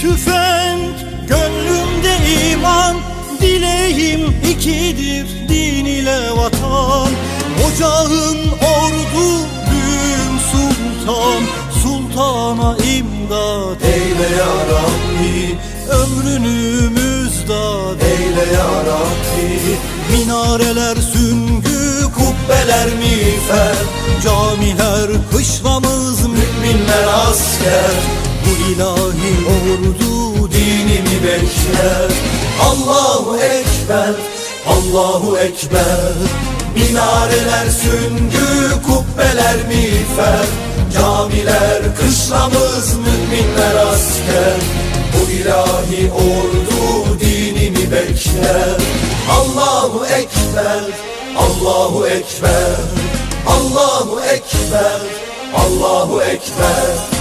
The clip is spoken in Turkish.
tüfek Gönlümde iman Dileğim ikidir Din ile vatan. Ocağın ordu Büyüm sultan Sultana imdad Eyle ya Rabbi. Ömrünü müzdat Eyle ya Rabbi. Minareler süngü Kubbeler miğfer. Camiler kışlamız Müminler asker. Bu ilahi ordu Dinimi bekler. Allahu Ekber Allahu Ekber. Minareler süngü Kubbeler miğfer. Camiler kışlamız Müminler asker. Bu ilahi ordu Dinimi bekler. Allahu Ekber Allahu Ekber. Allahu Ekber Allahu Ekber